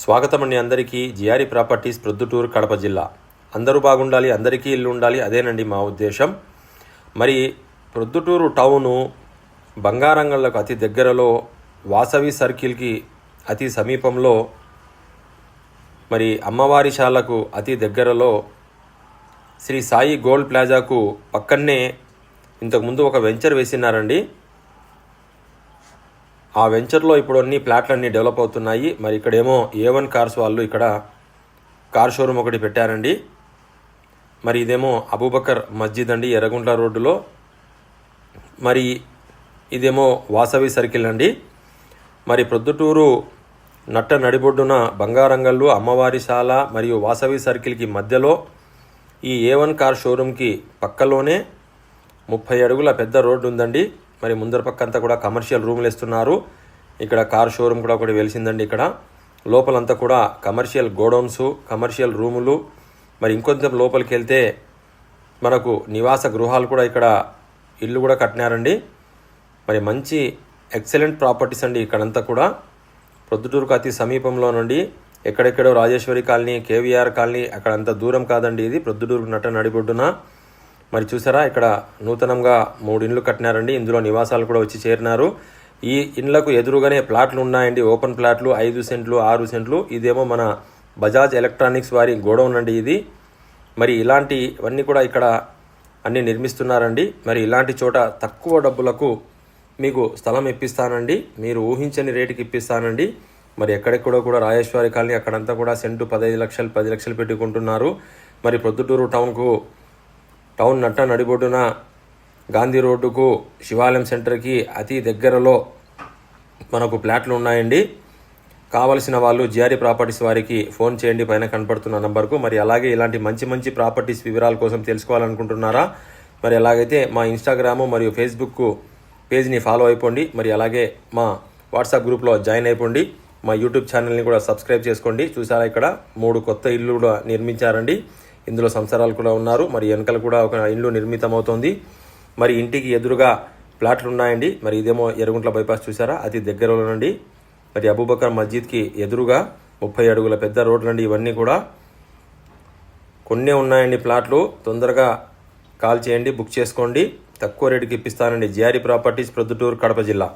స్వాగతం అండి అందరికీ. జిఆర్ఈ ప్రాపర్టీస్ ప్రొద్దుటూరు కడప జిల్లా. అందరూ బాగుండాలి అందరికీ ఇల్లు ఉండాలి అదేనండి మా ఉద్దేశం. మరి ప్రొద్దుటూరు టౌను బంగారంగళ్ళకు అతి దగ్గరలో వాసవి సర్కిల్కి అతి సమీపంలో మరి అమ్మవారి శాలకు అతి దగ్గరలో శ్రీ సాయి గోల్డ్ ప్లాజాకు పక్కనే ఇంతకుముందు ఒక వెంచర్ వేసినారండి. ఆ వెంచర్లో ఇప్పుడు అన్ని ప్లాట్లు అన్నీ డెవలప్ అవుతున్నాయి. మరి ఇక్కడేమో ఏ వన్ కార్స్ వాళ్ళు ఇక్కడ కార్ షోరూమ్ ఒకటి పెట్టారండి. మరి ఇదేమో అబూబకర్ మస్జిద్ అండి ఎర్రగుంట్ల రోడ్డులో. మరి ఇదేమో వాసవి సర్కిల్ అండి. మరి ప్రొద్దుటూరు నట్ట నడిబొడ్డున బంగారంగల్లు అమ్మవారిశాల మరియు వాసవి సర్కిల్కి మధ్యలో ఈ ఏ వన్ కార్ షోరూమ్కి పక్కలోనే ముప్పై అడుగుల పెద్ద రోడ్డు ఉందండి మరి ముందర పక్క అంతా కూడా కమర్షియల్ రూములు ఇస్తున్నారు ఇక్కడ కార్ షోరూమ్ కూడా ఒకటి వెలిసిందండి ఇక్కడ. లోపలంతా కూడా కమర్షియల్ గోడౌన్స్ కమర్షియల్ రూములు. మరి ఇంకొంచెం లోపలికి వెళ్తే మనకు నివాస గృహాలు కూడా ఇక్కడ ఇల్లు కూడా కట్టినారండి. మరి మంచి ఎక్సలెంట్ ప్రాపర్టీస్ అండి ఇక్కడంతా కూడా. ప్రొద్దుటూరుకు అతి సమీపంలో నుండి ఎక్కడెక్కడో రాజేశ్వరి కాలనీ కేవీఆర్ కాలనీ అక్కడంత దూరం కాదండి ఇది. ప్రొద్దుటూరు నట నడిబొడ్డున. మరి చూసారా ఇక్కడ నూతనంగా మూడు ఇండ్లు కట్టినారండి. ఇందులో నివాసాలు కూడా వచ్చి చేరినారు. ఈ ఇండ్లకు ఎదురుగానే ప్లాట్లు ఉన్నాయండి. ఓపెన్ ప్లాట్లు ఐదు సెంట్లు ఆరు సెంట్లు. ఇదేమో మన బజాజ్ ఎలక్ట్రానిక్స్ వారి గోడౌన్ అండి ఇది. మరి ఇలాంటివన్నీ కూడా ఇక్కడ అన్నీ నిర్మిస్తున్నారండి. మరి ఇలాంటి చోట తక్కువ డబ్బులకు మీకు స్థలం ఇప్పిస్తానండి. మీరు ఊహించని రేటుకి ఇప్పిస్తానండి. మరి ఎక్కడెక్కడో కూడా రాజేశ్వరి కాలనీ అక్కడంతా కూడా సెంటు పదహైదు లక్షలు పది లక్షలు పెట్టుకుంటున్నారు. మరి ప్రొద్దుటూరు టౌన్కు టౌన్ నట్ట నడిబొడ్డున గాంధీ రోడ్డుకు శివాలయం సెంటర్కి అతి దగ్గరలో మనకు ప్లాట్లు ఉన్నాయండి. కావలసిన వాళ్ళు జిఆర్ఈ ప్రాపర్టీస్ వారికి ఫోన్ చేయండి పైన కనపడుతున్న నంబర్కు. మరి అలాగే ఇలాంటి మంచి మంచి ప్రాపర్టీస్ వివరాల కోసం తెలుసుకోవాలనుకుంటున్నారా? మరి ఎలాగైతే మా ఇన్స్టాగ్రాము మరియు ఫేస్బుక్ పేజ్ని ఫాలో అయిపోండి. మరి అలాగే మా వాట్సాప్ గ్రూప్లో జాయిన్ అయిపోండి. మా యూట్యూబ్ ఛానల్ని కూడా సబ్స్క్రైబ్ చేసుకోండి. చూసారా ఇక్కడ మూడు కొత్త ఇల్లు కూడా నిర్మించారండి. ఇందులో సంసారాలు కూడా ఉన్నారు. మరి వెనకాల కూడా ఒక ఇల్లు నిర్మితమవుతోంది. మరి ఇంటికి ఎదురుగా ప్లాట్లు ఉన్నాయండి. మరి ఇదేమో ఎరుగుంట్ల బైపాస్ చూసారా అతి దగ్గరలో నుండి మరి అబూబకర్ మస్జిద్కి ఎదురుగా ముప్పై అడుగుల పెద్ద రోడ్లండి. ఇవన్నీ కూడా కొన్నే ఉన్నాయండి ప్లాట్లు. తొందరగా కాల్ చేయండి బుక్ చేసుకోండి. తక్కువ రేటుకి ఇప్పిస్తానండి. జిఆర్ఈ ప్రాపర్టీస్ ప్రొద్దుటూరు కడప జిల్లా.